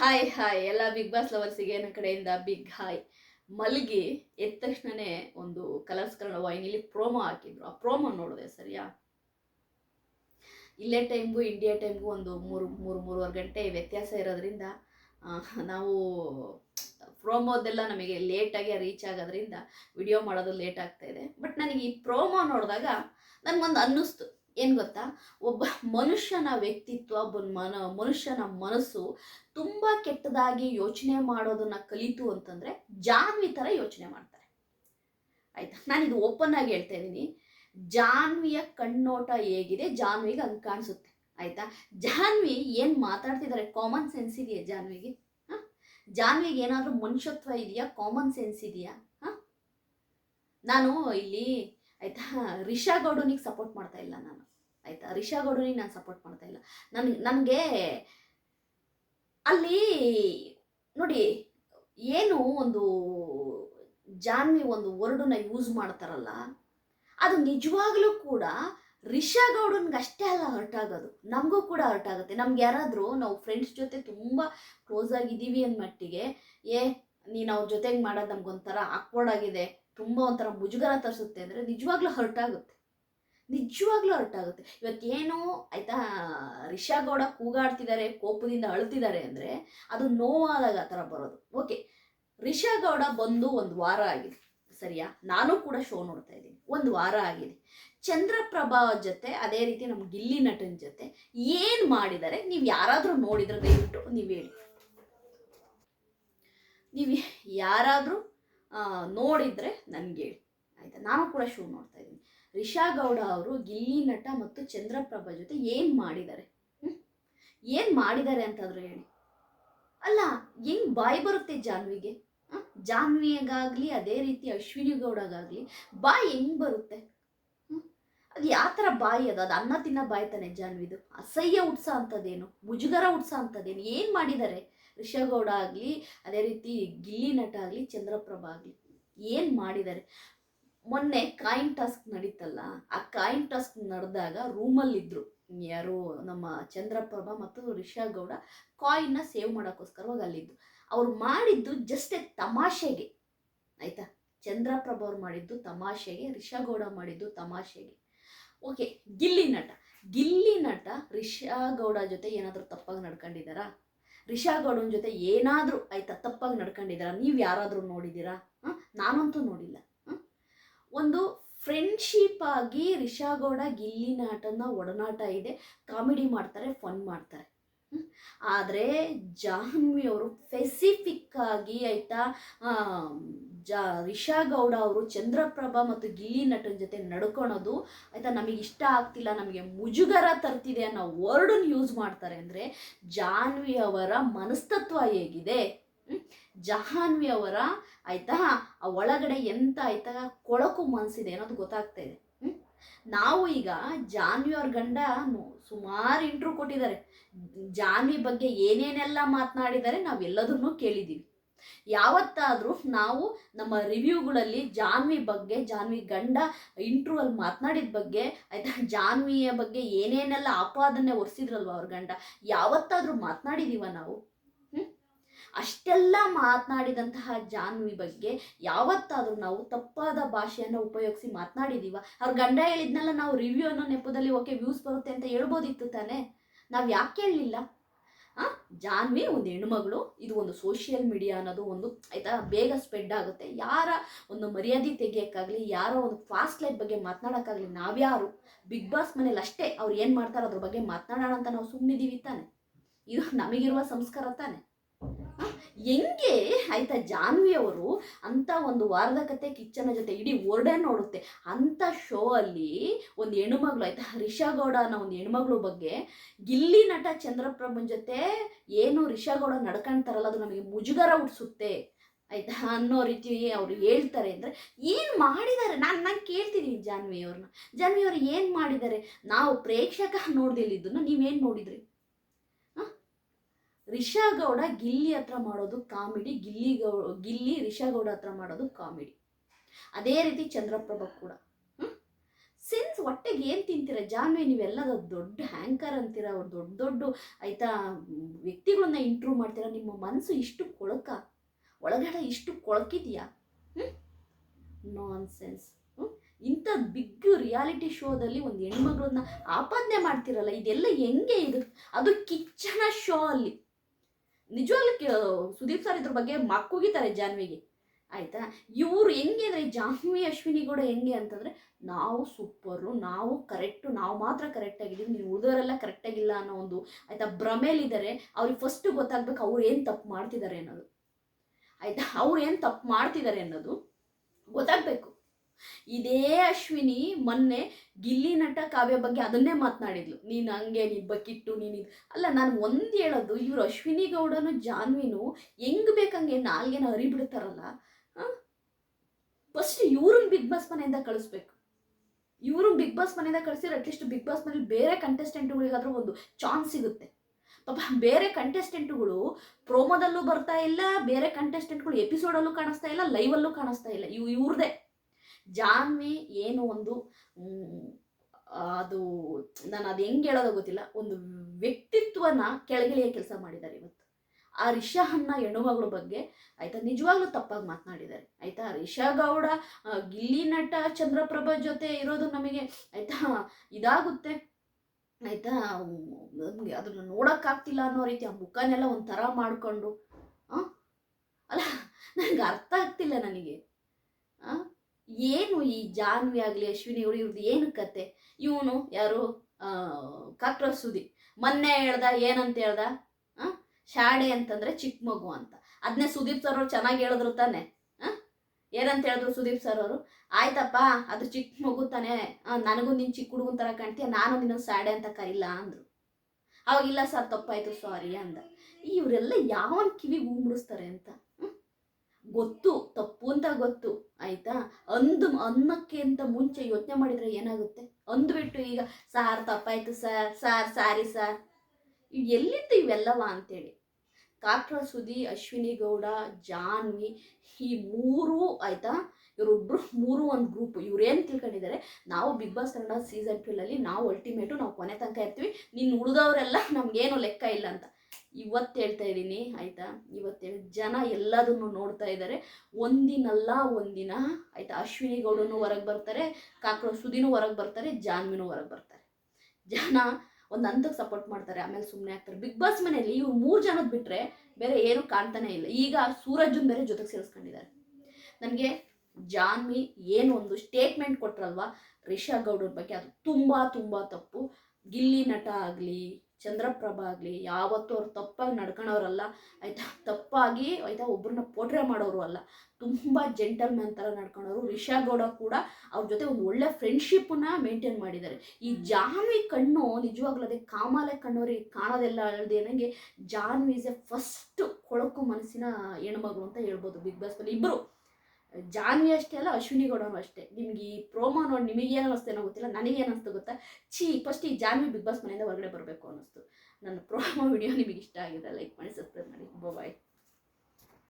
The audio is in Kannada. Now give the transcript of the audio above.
ಹಾಯ್ ಹಾಯ್ ಎಲ್ಲ ಬಿಗ್ ಬಾಸ್ ಲವರ್ಸಿಗೆ ನನ್ನ ಕಡೆಯಿಂದ ಬಿಗ್ ಹಾಯ್ ಮಲ್ಗಿ ಎದ್ದ ತಕ್ಷಣನೇ ಒಂದು ಕಲರ್ಸ್ ಕನ್ನಡ ವಾಹಿನಿಲಿ ಪ್ರೋಮೋ ಹಾಕಿದ್ರು. ಆ ಪ್ರೋಮೋ ನೋಡಿದೆ, ಸರಿಯಾ? ಇಲ್ಲೇ ಟೈಮ್ಗೂ ಇಂಡಿಯಾ ಟೈಮ್ಗೂ ಒಂದು ಮೂರು ಮೂರು, ಮೂರುವರೆ ಗಂಟೆ ವ್ಯತ್ಯಾಸ ಇರೋದ್ರಿಂದ ನಾವು ಪ್ರೋಮೋದೆಲ್ಲ ನಮಗೆ ಲೇಟಾಗಿ ರೀಚ್ ಆಗೋದ್ರಿಂದ ವಿಡಿಯೋ ಮಾಡೋದು ಲೇಟ್ ಆಗ್ತಾ ಇದೆ. ಬಟ್ ನನಗೆ ಈ ಪ್ರೋಮೋ ನೋಡಿದಾಗ ನನಗೊಂದು ಅನ್ನಿಸ್ತು. ಏನು ಗೊತ್ತಾ? ಒಬ್ಬ ಮನುಷ್ಯನ ವ್ಯಕ್ತಿತ್ವ ಒಬ್ಬ ಮನ, ಮನುಷ್ಯನ ಮನಸ್ಸು ತುಂಬ ಕೆಟ್ಟದಾಗಿ ಯೋಚನೆ ಮಾಡೋದನ್ನ ಕಲಿತು ಅಂತಂದರೆ ಜಾನ್ವಿ ಥರ ಯೋಚನೆ ಮಾಡ್ತಾರೆ. ಆಯ್ತಾ? ನಾನು ಇದು ಓಪನ್ ಆಗಿ ಹೇಳ್ತಾ ಇದ್ದೀನಿ. ಜಾನ್ವಿಯ ಕಣ್ಣೋಟ ಹೇಗಿದೆ? ಜಾನ್ವಿಗೆ ಹಂಗೆ ಕಾಣಿಸುತ್ತೆ. ಆಯ್ತಾ? ಜಾನ್ವಿ ಏನು ಮಾತಾಡ್ತಿದ್ದಾರೆ ಕಾಮನ್ ಸೆನ್ಸ್ ಇದೆಯಾ ಜಾನ್ವಿಗೆ? ಹಾಂ? ಜಾನ್ವಿಗೆ ಏನಾದರೂ ಮನುಷ್ಯತ್ವ ಇದೆಯಾ? ಕಾಮನ್ ಸೆನ್ಸ್ ಇದೆಯಾ? ಹಾಂ? ನಾನು ಇಲ್ಲಿ ಆಯ್ತಾ? ರಿಷಾ ಗೌಡನಿಗೆ ಸಪೋರ್ಟ್ ಮಾಡ್ತಾ ಇಲ್ಲ ನಾನು. ಆಯ್ತಾ? ರಿಷಾ ಗೌಡನಿಗೆ ನಾನು ಸಪೋರ್ಟ್ ಮಾಡ್ತಾ ಇಲ್ಲ. ನನ್ಗೆ ನನಗೆ ಅಲ್ಲಿ ನೋಡಿ, ಏನು ಒಂದು ಜಾನ್ವಿ ಒಂದು ವರ್ಡನ್ನ ಯೂಸ್ ಮಾಡ್ತಾರಲ್ಲ, ಅದು ನಿಜವಾಗ್ಲೂ ಕೂಡ ರಿಷಾ ಗೌಡನ್ಗೆ ಅಷ್ಟೇ ಅಲ್ಲ ಹರ್ಟ್ ಆಗೋದು. ನಮಗೂ ಕೂಡ ಹರ್ಟ್ ಆಗುತ್ತೆ. ನಮ್ಗೆ ಯಾರಾದರೂ ನಾವು ಫ್ರೆಂಡ್ಸ್ ಜೊತೆ ತುಂಬ ಕ್ಲೋಸ್ ಆಗಿದ್ದೀವಿ ಅಂದ ಮಟ್ಟಿಗೆ, ಏ, ನೀನು ಅವ್ರ ಜೊತೆಗೆ ಮಾಡೋದು ನಮ್ಗೊಂಥರ ಆಕ್ವರ್ಡ್ ಆಗಿದೆ. ತುಂಬ ಒಂಥರ ಮುಜುಗರ ತರಿಸುತ್ತೆ ಅಂದರೆ ನಿಜವಾಗ್ಲೂ ಹರ್ಟ್ ಆಗುತ್ತೆ. ನಿಜವಾಗ್ಲೂ ಹರ್ಟ್ ಆಗುತ್ತೆ. ಇವತ್ತೇನು ಆಯ್ತಾ, ರಿಷಾ ಗೌಡ ಕೂಗಾಡ್ತಿದ್ದಾರೆ ಕೋಪದಿಂದ ಅಳ್ತಿದ್ದಾರೆ ಅಂದರೆ ಅದು ನೋವಾದಾಗ ಆ ಥರ ಬರೋದು. ಓಕೆ ರಿಷಾ ಗೌಡ ಬಂದು ಒಂದು ವಾರ ಆಗಿದೆ. ಸರಿಯಾ? ನಾನು ಕೂಡ ಶೋ ನೋಡ್ತಾ ಇದ್ದೀನಿ. ಒಂದು ವಾರ ಆಗಿದೆ. ಚಂದ್ರಪ್ರಭಾ ಜೊತೆ ಅದೇ ರೀತಿ ನಮ್ಮ ಗಿಲ್ಲಿ ನಟನ ಜೊತೆ ಏನು ಮಾಡಿದ್ದಾರೆ ನೀವು ಯಾರಾದರೂ ನೋಡಿದ್ರೆ ದಯವಿಟ್ಟು ನೀವು ಹೇಳಿ. ನೀವು ಯಾರಾದರೂ ನೋಡಿದರೆ ನನಗೆ ಆಯಿತಾ? ನಾನು ಕೂಡ ಶೋ ನೋಡ್ತಾ ಇದ್ದೀನಿ. ರಿಷಾ ಗೌಡ ಅವರು ಗಿಲ್ಲಿ ನಟ ಮತ್ತು ಚಂದ್ರಪ್ರಭ ಜೊತೆ ಏನು ಮಾಡಿದ್ದಾರೆ? ಏನು ಮಾಡಿದ್ದಾರೆ ಅಂತಾದರೂ ಹೇಳಿ. ಅಲ್ಲ, ಹೆಂಗ್ ಬಾಯಿ ಬರುತ್ತೆ ಜಾನ್ವಿಗೆ? ಜಾನ್ವಿಗಾಗ್ಲಿ, ಅದೇ ರೀತಿ ಅಶ್ವಿನಿ ಗೌಡಗಾಗಲಿ ಬಾಯಿ ಹೆಂಗ್ ಬರುತ್ತೆ? ಅದು ಯಾವ ಥರ ಬಾಯಿ ಅದು? ಅದು ಅನ್ನ ತಿನ್ನ ಬಾಯಿ ತಾನೆ ಜಾನ್ವಿದು. ಅಸಹ್ಯ ಉಟ್ಸ ಅಂಥದ್ದೇನು? ಮುಜುಗರ ಉಟ್ಸ ಅಂಥದ್ದೇನು? ಏನು ಮಾಡಿದ್ದಾರೆ? ರಿಷಗೌಡ ಆಗಲಿ, ಅದೇ ರೀತಿ ಗಿಲ್ಲಿ ನಟ ಆಗಲಿ, ಚಂದ್ರಪ್ರಭಾ ಆಗಲಿ, ಏನು ಮಾಡಿದ್ದಾರೆ ಮೊನ್ನೆ ಕಾಯಿನ್ ಟಾಸ್ಕ್ ನಡೀತಲ್ಲ, ಆ ಕಾಯಿನ್ ಟಾಸ್ಕ್ ನಡೆದಾಗ ರೂಮಲ್ಲಿದ್ದರು ಯಾರು ನಮ್ಮ ಚಂದ್ರಪ್ರಭಾ ಮತ್ತು ರಿಷಾ ಗೌಡ ಕಾಯಿನ್ನ ಸೇವ್ ಮಾಡೋಕ್ಕೋಸ್ಕರವಾಗಿ ಅಲ್ಲಿದ್ದು. ಅವ್ರು ಮಾಡಿದ್ದು ಜಸ್ಟ್ ತಮಾಷೆಗೆ, ಆಯಿತಾ? ಚಂದ್ರಪ್ರಭ ಅವ್ರು ಮಾಡಿದ್ದು ತಮಾಷೆಗೆ ರಿಷಾ ಗೌಡ ಮಾಡಿದ್ದು ತಮಾಷೆಗೆ. ಓಕೆ ಗಿಲ್ಲಿ ನಟ. ಗಿಲ್ಲಿ ನಟ ರಿಷಾ ಗೌಡ ಜೊತೆ ಏನಾದರೂ ತಪ್ಪಾಗಿ ನಡ್ಕೊಂಡಿದ್ದಾರಾ? ರಿಷಾ ಗೌಡನ ಜೊತೆ ಏನಾದರೂ ಆಯ್ತಾ, ತಪ್ಪಾಗಿ ನಡ್ಕೊಂಡಿದ್ದೀರಾ, ನೀವು ಯಾರಾದರೂ ನೋಡಿದ್ದೀರಾ? ಹಾಂ? ನಾನಂತೂ ನೋಡಿಲ್ಲ. ಒಂದು ಫ್ರೆಂಡ್ಶಿಪ್ ಆಗಿ ರಿಷಾ ಗೌಡ ಗಿಲ್ಲಿ ಒಡನಾಟ ಇದೆ, ಕಾಮಿಡಿ ಮಾಡ್ತಾರೆ ಫನ್ ಮಾಡ್ತಾರೆ. ಆದರೆ ಜಾಹ್ನವಿ ಅವರು ಸ್ಪೆಸಿಫಿಕ್ ಆಗಿ ಆಯಿತಾ ಜಾ ರಿಷಾ ಗೌಡ ಅವರು ಚಂದ್ರಪ್ರಭಾ ಮತ್ತು ಗಿಲ್ಲಿ ನಟನ ಜೊತೆ ನಡ್ಕೊಳೋದು ಆಯಿತಾ ನಮಗೆ ಇಷ್ಟ ಆಗ್ತಿಲ್ಲ, ನಮಗೆ ಮುಜುಗರ ತರ್ತಿದೆ ಅನ್ನೋ ವರ್ಡನ್ನು ಯೂಸ್ ಮಾಡ್ತಾರೆ ಅಂದರೆ ಜಾಹ್ನವಿ ಅವರ ಮನಸ್ತತ್ವ ಹೇಗಿದೆ? ಜಾಹ್ನವಿ ಅವರ ಆಯಿತಾ, ಆ ಒಳಗಡೆ ಎಂತ ಆಯ್ತಾ, ಕೊಳಕು ಮನಸ್ಸಿದೆ ಅನ್ನೋದು ಗೊತ್ತಾಗ್ತಾ ಇದೆ? ನಾವು ಈಗ ಜಾನ್ವಿ ಅವ್ರ ಗಂಡ ಸುಮಾರು ಇಂಟ್ರೂ ಕೊಟ್ಟಿದ್ದಾರೆ ಜಾನ್ವಿ ಬಗ್ಗೆ ಏನೇನೆಲ್ಲ ಮಾತನಾಡಿದ್ದಾರೆ ನಾವೆಲ್ಲದನ್ನೂ ಕೇಳಿದ್ದೀವಿ ಯಾವತ್ತಾದರೂ ನಾವು ನಮ್ಮ ರಿವ್ಯೂಗಳಲ್ಲಿ ಜಾನ್ವಿ ಬಗ್ಗೆ, ಜಾನ್ವಿ ಗಂಡ ಇಂಟ್ರೂ ಅಲ್ಲಿ ಮಾತನಾಡಿದ ಬಗ್ಗೆ, ಆಯ್ತಾ, ಜಾನ್ವಿಯ ಬಗ್ಗೆ ಏನೇನೆಲ್ಲ ಆಪಾದನೆ ಒರೆಸಿದ್ರಲ್ವ ಅವ್ರ ಗಂಡ? ಯಾವತ್ತಾದರೂ ಮಾತನಾಡಿದೀವ ನಾವು? ಅಷ್ಟೆಲ್ಲ ಮಾತನಾಡಿದಂತಹ ಜಾನ್ವಿ ಬಗ್ಗೆ ಯಾವತ್ತಾದರೂ ನಾವು ತಪ್ಪಾದ ಭಾಷೆಯನ್ನು ಉಪಯೋಗಿಸಿ ಮಾತನಾಡಿದೀವ? ಅವ್ರ ಗಂಡ ಹೇಳಿದ್ನೆಲ್ಲ ನಾವು ರಿವ್ಯೂ ಅನ್ನೋ ನೆಪದಲ್ಲಿ ಓಕೆ ವ್ಯೂಸ್ ಬರುತ್ತೆ ಅಂತ ಹೇಳ್ಬೋದಿತ್ತು ತಾನೇ? ನಾವು ಯಾಕೆ ಹೇಳಲಿಲ್ಲ ಜಾನ್ವಿ ಒಂದು ಹೆಣ್ಮಗಳು, ಇದು ಒಂದು ಸೋಷಿಯಲ್ ಮೀಡಿಯಾ ಅನ್ನೋದು ಒಂದು ಆಯ್ತಾ ಬೇಗ ಸ್ಪ್ರೆಡ್ ಆಗುತ್ತೆ. ಯಾರ ಒಂದು ಮರ್ಯಾದೆ ತೆಗಿಯೋಕ್ಕಾಗಲಿ, ಯಾರೋ ಒಂದು ಫಾಸ್ಟ್ ಲೈಫ್ ಬಗ್ಗೆ ಮಾತನಾಡೋಕ್ಕಾಗಲಿ ನಾವ್ಯಾರು ಬಿಗ್ ಬಾಸ್ ಮನೇಲಿ ಅಷ್ಟೇ ಅವ್ರು ಏನು ಮಾಡ್ತಾರೆ ಅದ್ರ ಬಗ್ಗೆ ಮಾತನಾಡೋಣ ಅಂತ ನಾವು ಸುಮ್ಮನಿದ್ದೀವಿ ತಾನೆ? ಇದು ನಮಗಿರುವ ಸಂಸ್ಕಾರ ತಾನೆ? ಹೆಂಗೆ? ಆಯ್ತಾ ಜಾನ್ವಿ ಅವರು ಅಂತ ಒಂದು ವಾರದ ಕತೆ ಕಿಚ್ಚನ ಜೊತೆ ಇಡೀ ವರ್ಡೇ ನೋಡುತ್ತೆ. ಅಂಥ ಶೋ ಅಲ್ಲಿ ಒಂದು ಹೆಣ್ಮಗಳು, ಆಯ್ತಾ ರಿಷಾ ಗೌಡ ಅನ್ನೋ ಒಂದು ಹೆಣ್ಮಗಳು ಬಗ್ಗೆ ಗಿಲ್ಲಿ ನಟ ಚಂದ್ರಪ್ರಭನ್ ಜೊತೆ ಏನು ರಿಷಾ ಗೌಡ ನಡ್ಕೊಂತಾರಲ್ಲ, ಅದು ನಮಗೆ ಮುಜುಗರ ಹುಟ್ಟಿಸುತ್ತೆ ಆಯ್ತಾ, ಅನ್ನೋ ರೀತಿ ಅವ್ರು ಹೇಳ್ತಾರೆ ಅಂದರೆ ಏನು ಮಾಡಿದ್ದಾರೆ ನಾನು ನಾನು ಕೇಳ್ತಿದ್ದೀನಿ ಜಾನ್ವಿ ಅವ್ರು ಏನು ಮಾಡಿದ್ದಾರೆ ನಾವು ಪ್ರೇಕ್ಷಕ ನೋಡ್ದಿಲ್ಲಿದ್ದನ್ನು ನೀವೇನು ನೋಡಿದ್ರಿ? ರಿಷಾ ಗೌಡ ಗಿಲ್ಲಿ ಹತ್ರ ಮಾಡೋದು ಕಾಮಿಡಿ ಗಿಲ್ಲಿ ಗೌ ಗಿಲ್ಲಿ ರಿಷಾ ಗೌಡ ಹತ್ರ ಮಾಡೋದು ಕಾಮಿಡಿ. ಅದೇ ರೀತಿ ಚಂದ್ರಪ್ರಭ ಕೂಡ. ಸಿನ್ಸ್ ಹೊಟ್ಟೆಗೆ ಏನು ತಿಂತೀರ? ಜಾನ್ವಿ ನೀವೆಲ್ಲ ದೊಡ್ಡ ಹ್ಯಾಂಕರ್ ಅಂತೀರ? ಅವ್ರು ದೊಡ್ಡ ದೊಡ್ಡ ಆಯ್ತಾ, ವ್ಯಕ್ತಿಗಳನ್ನ ಇಂಟ್ರೂವ್ ಮಾಡ್ತೀರ? ನಿಮ್ಮ ಮನಸ್ಸು ಇಷ್ಟು ಕೊಳಕ, ಒಳಗಡೆ ಇಷ್ಟು ಕೊಳಕಿದೆಯಾ? ನಾನ್ ಸೆನ್ಸ್ ಇಂಥ ಬಿಗ್ ರಿಯಾಲಿಟಿ ಶೋದಲ್ಲಿ ಒಂದು ಹೆಣ್ಮಗಳನ್ನ ಆಪಾದನೆ ಮಾಡ್ತಿರಲ್ಲ, ಇದೆಲ್ಲ ಹೆಂಗೆ ಇದು ಅದು ಕಿಚ್ಚನ ಶೋ ಅಲ್ಲಿ. ನಿಜವಾಗ್ಲೂ ಸುದೀಪ್ ಸರ್ ಇದ್ರ ಬಗ್ಗೆ ಮಕ್ಕುಗಿತಾರೆ ಜಾನ್ವಿಗೆ. ಆಯ್ತಾ? ಇವ್ರು ಹೆಂಗೆ ಅಂದರೆ ಜಾಹ್ನವಿ ಅಶ್ವಿನಿ ಕೂಡ ಹೆಂಗೆ ಅಂತಂದರೆ ನಾವು ಸೂಪರು ನಾವು ಕರೆಕ್ಟು ನಾವು ಮಾತ್ರ ಕರೆಕ್ಟ್ ಆಗಿದ್ದೀವಿ, ನೀವು ಉಳಿದವರೆಲ್ಲ ಕರೆಕ್ಟಾಗಿಲ್ಲ ಅನ್ನೋ ಒಂದು, ಆಯಿತಾ, ಭ್ರಮೇಲಿದ್ದಾರೆ. ಅವ್ರಿಗೆ ಫಸ್ಟ್ ಗೊತ್ತಾಗ್ಬೇಕು ಅವ್ರು ಏನು ತಪ್ಪು ಮಾಡ್ತಿದ್ದಾರೆ ಅನ್ನೋದು. ಆಯಿತಾ? ಅವ್ರು ಏನು ತಪ್ಪು ಮಾಡ್ತಿದ್ದಾರೆ ಅನ್ನೋದು ಗೊತ್ತಾಗಬೇಕು. ಇದೇ ಅಶ್ವಿನಿ ಮೊನ್ನೆ ಗಿಲ್ಲಿ ನಟ ಕಾವ್ಯ ಬಗ್ಗೆ ಅದನ್ನೇ ಮಾತನಾಡಿದ್ಲು. ನೀನು ಹಂಗೆ, ನೀನು ಬಕ್ಕಿಟ್ಟು ನೀನು ಅಲ್ಲ, ನಾನು ಒಂದು ಹೇಳೋದು, ಇವರು ಅಶ್ವಿನಿ ಗೌಡನು ಜಾನ್ವಿನು ಹೆಂಗ್ ಬೇಕಂಗೆ ನಾಲ್ಗೆನ ಹರಿಬಿಡ್ತಾರಲ್ಲ ಫಸ್ಟ್ ಇವ್ರನ್ನ ಬಿಗ್ ಬಾಸ್ ಮನೆಯಿಂದ ಕಳಿಸ್ಬೇಕು. ಇವ್ರನ್ನ ಬಿಗ್ ಬಾಸ್ ಮನೆಯಿಂದ ಕಳಿಸಿದ್ರೆ ಅಟ್ಲೀಸ್ಟ್ ಬಿಗ್ ಬಾಸ್ ಮನೇಲಿ ಬೇರೆ ಕಂಟೆಸ್ಟೆಂಟ್ಗಳಿಗಾದ್ರೂ ಒಂದು ಚಾನ್ಸ್ ಸಿಗುತ್ತೆ. ಪಾಪ ಬೇರೆ ಕಂಟೆಸ್ಟೆಂಟ್ಗಳು ಪ್ರೋಮೋದಲ್ಲೂ ಬರ್ತಾ ಇಲ್ಲ, ಬೇರೆ ಕಂಟೆಸ್ಟೆಂಟ್ಗಳು ಎಪಿಸೋಡಲ್ಲೂ ಕಾಣಿಸ್ತಾ ಇಲ್ಲ ಲೈವಲ್ಲೂ ಕಾಣಿಸ್ತಾ ಇಲ್ಲ, ಇವು ಇವ್ರದೇ. ಜಾನ್ವಿ ಏನು ಒಂದು ಅದು ನಾನು ಅದು ಹೆಂಗೆ ಹೇಳೋದು ಗೊತ್ತಿಲ್ಲ. ಒಂದು ವ್ಯಕ್ತಿತ್ವನ ಕೆಳಗಿಳಿಯ ಕೆಲಸ ಮಾಡಿದ್ದಾರೆ ಇವತ್ತು. ಆ ರಿಷಾ ಅನ್ನ ಹೆಣ್ಣುಮಗಳ ಬಗ್ಗೆ ಆಯ್ತಾ ನಿಜವಾಗ್ಲೂ ತಪ್ಪಾಗಿ ಮಾತನಾಡಿದ್ದಾರೆ. ಆಯ್ತಾ ರಿಷಾ ಗೌಡ ಗಿಲ್ಲಿ ನಟ ಚಂದ್ರಪ್ರಭಾ ಜೊತೆ ಇರೋದು ನಮಗೆ ಆಯ್ತಾ ಇದಾಗುತ್ತೆ. ಆಯ್ತಾ, ನಮಗೆ ಅದನ್ನು ನೋಡೋಕ್ಕಾಗ್ತಿಲ್ಲ ಅನ್ನೋ ರೀತಿ ಆ ಮುಖನೆಲ್ಲ ಒಂಥರ ಮಾಡಿಕೊಂಡು ಅಲ್ಲ ನನಗೆ ಅರ್ಥ ಆಗ್ತಿಲ್ಲ ನನಗೆ. ಆ? ಏನು ಈ ಜಾನ್ವಿ ಆಗಲಿ, ಅಶ್ವಿನಿ ಅವರು ಇವ್ರದ್ದು ಏನು ಕತೆ? ಇವನು ಯಾರು? ಕಾಕ್ರೋಚ್ ಸುದಿ. ಮೊನ್ನೆ ಹೇಳ್ದ, ಏನಂತ ಹೇಳ್ದ? ಹಾ ಶಾಡೆ ಅಂತಂದ್ರೆ ಚಿಕ್ಕ ಮಗು ಅಂತ. ಅದನ್ನೇ ಸುದೀಪ್ ಸರ್ ಅವ್ರು ಚೆನ್ನಾಗಿ ಹೇಳಿದ್ರು ತಾನೆ. ಹಾ ಏನಂತ ಹೇಳಿದ್ರು ಸುದೀಪ್ ಸರ್ ಅವರು? ಆಯ್ತಪ್ಪ, ಅದು ಚಿಕ್ಕ ಮಗು ತಾನೆ. ನನಗೂ ನಿನ್ ಚಿಕ್ಕ ಹುಡುಗನ ಥರ ಕಾಣ್ತೀಯ? ನಾನು ನಿನ್ನ ಸ್ಯಾಡೆ ಅಂತ ಕರಿಲ್ಲ ಅಂದರು. ಅವಾಗಿಲ್ಲ ಸರ್, ತಪ್ಪಾಯ್ತು, ಸಾರಿ ಅಂದ. ಇವರೆಲ್ಲ ಯಾವನ್ ಕಿವಿಗೆ ಮುಡಿಸ್ತಾರೆ ಅಂತ? ಗೊತ್ತು, ತಪ್ಪು ಅಂತ ಗೊತ್ತು, ಆಯ್ತಾ? ಅಂದು ಅನ್ನಕ್ಕೆ ಅಂತ ಮುಂಚೆ ಯೋಚನೆ ಮಾಡಿದ್ರೆ ಏನಾಗುತ್ತೆ? ಅಂದ್ಬಿಟ್ಟು ಈಗ, ಸಾರ್ ತಪ್ಪಾಯ್ತು ಸರ್, ಸಾರ್, ಸಾರಿ ಸರ್. ಎಲ್ಲಿತ್ತು ಇವೆಲ್ಲವ ಅಂತೇಳಿ? ಕಾಕ್ರ ಸುದಿ ಅಶ್ವಿನಿ ಗೌಡ, ಜಾನ್ವಿ, ಈ ಮೂರು, ಆಯ್ತಾ? ಇವರೊಬ್ರು ಮೂರು ಒಂದು ಗ್ರೂಪ್ ಇವ್ರೇನು ತಿಳ್ಕೊಂಡಿದ್ದಾರೆ? ನಾವು ಬಿಗ್ ಬಾಸ್ ಕನ್ನಡ ಸೀಸನ್ ಟ್ವೆಲ್ಲಲ್ಲಿ ನಾವು ಅಲ್ಟಿಮೇಟು ನಾವು ಕೊನೆ ತನಕ ಇರ್ತೀವಿ. ನೀನು ಉಳಿದವರೆಲ್ಲ ನಮಗೇನು ಲೆಕ್ಕ ಇಲ್ಲ ಅಂತ. ಇವತ್ತು ಹೇಳ್ತಾ ಇದ್ದೀನಿ, ಆಯಿತಾ? ಇವತ್ತು ಹೇಳಿ, ಜನ ಎಲ್ಲದನ್ನು ನೋಡ್ತಾ ಇದ್ದಾರೆ ಒಂದಿನಲ್ಲ ಒಂದಿನ, ಆಯಿತಾ? ಅಶ್ವಿನಿ ಗೌಡನು ಹೊರಗೆ ಬರ್ತಾರೆ ಕಾಕ್ರೋ ಸುದಿನೂ ಹೊರಗೆ ಬರ್ತಾರೆ, ಜಾನ್ವಿನೂ ಹೊರಗೆ ಬರ್ತಾರೆ. ಜನ ಒಂದು ಹಂತಕ್ಕೆ ಸಪೋರ್ಟ್ ಮಾಡ್ತಾರೆ, ಆಮೇಲೆ ಸುಮ್ಮನೆ ಆಗ್ತಾರೆ. ಬಿಗ್ ಬಾಸ್ ಮನೆಯಲ್ಲಿ ಇವ್ರು ಮೂರು ಜನದ ಬಿಟ್ಟರೆ ಬೇರೆ ಏನು ಕಾಣ್ತಾನೆ ಇಲ್ಲ. ಈಗ ಸೂರಜನ್ ಬೇರೆ ಜೊತೆಗೆ ಸೇರಿಸ್ಕೊಂಡಿದ್ದಾರೆ ನನಗೆ ಜಾನ್ವಿ ಏನು ಒಂದು ಸ್ಟೇಟ್ಮೆಂಟ್ ಕೊಟ್ರಲ್ವಾ, ರಿಷಾ ಗೌಡ್ರ ಬಗ್ಗೆ, ಅದು ತುಂಬ ತುಂಬ ತಪ್ಪು. ಗಿಲ್ಲಿ ನಟ ಆಗಲಿ ಚಂದ್ರಪ್ರಭಾ ಆಗಲಿ ಯಾವತ್ತೂ ಅವ್ರು ತಪ್ಪಾಗಿ ನಡ್ಕೊಳೋರಲ್ಲ ಆಯಿತಾ? ತಪ್ಪಾಗಿ ಆಯಿತಾ? ಒಬ್ಬರನ್ನ ಪೋಟ್ರೆ ಮಾಡೋರು ಅಲ್ಲ. ತುಂಬ ಜೆಂಟಲ್ ಮ್ಯಾನ್ ಥರ ನಡ್ಕೊಳೋರು ರಿಷಾ ಗೌಡ ಕೂಡ ಅವ್ರ ಜೊತೆ ಒಂದು ಒಳ್ಳೆ ಫ್ರೆಂಡ್ಶಿಪ್ಪನ್ನ ಮೇಂಟೈನ್ ಮಾಡಿದ್ದಾರೆ. ಈ ಜಾನ್ವಿ ಕಣ್ಣು ನಿಜವಾಗ್ಲೂ ಅದೇ ಕಾಮಾಲೆ ಕಣ್ಣವ್ರಿಗೆ ಕಾಣೋದೆಲ್ಲ ಅಳದೆ ನನಗೆ ಜಾನ್ವಿ ಇಸ್ ಎ ಫಸ್ಟ್ ಕೊಳಕು ಮನಸ್ಸಿನ ಹೆಣ್ಮಗಳು ಅಂತ ಹೇಳ್ಬೋದು. ಬಿಗ್ ಬಾಸ್ ಅಲ್ಲಿ ಇಬ್ಬರು ಜಾನ್ವಿ ಅಷ್ಟೇ ಅಲ್ಲ, ಅಶ್ವಿನಿ ಗೌಡನು ಅಷ್ಟೇ. ನಿಮ್ಗೆ ಈ ಪ್ರೋಮೋ ನೋಡಿ ನಿಮಗೆ ಏನು ಅನ್ನಿಸ್ತೇನೋ ಗೊತ್ತಿಲ್ಲ ನನಗೇನು ಅನಿಸ್ತು ಗೊತ್ತಾ? ಛೀ ಫಸ್ಟ್ ಈ ಜಾನ್ವಿ ಬಿಗ್ ಬಾಸ್ ಮನೆಯಿಂದ ಹೊರಗಡೆ ಬರಬೇಕು ಅನ್ನಿಸ್ತು. ನನ್ನ ಪ್ರೋಮೋ ವಿಡಿಯೋ ನಿಮಗೆ ಇಷ್ಟ ಆಗಿದೆ ಲೈಕ್ ಮಾಡಿ ಸಬ್ಸ್ಕ್ರೈಬ್ ಮಾಡಿ. ಬಾಯ್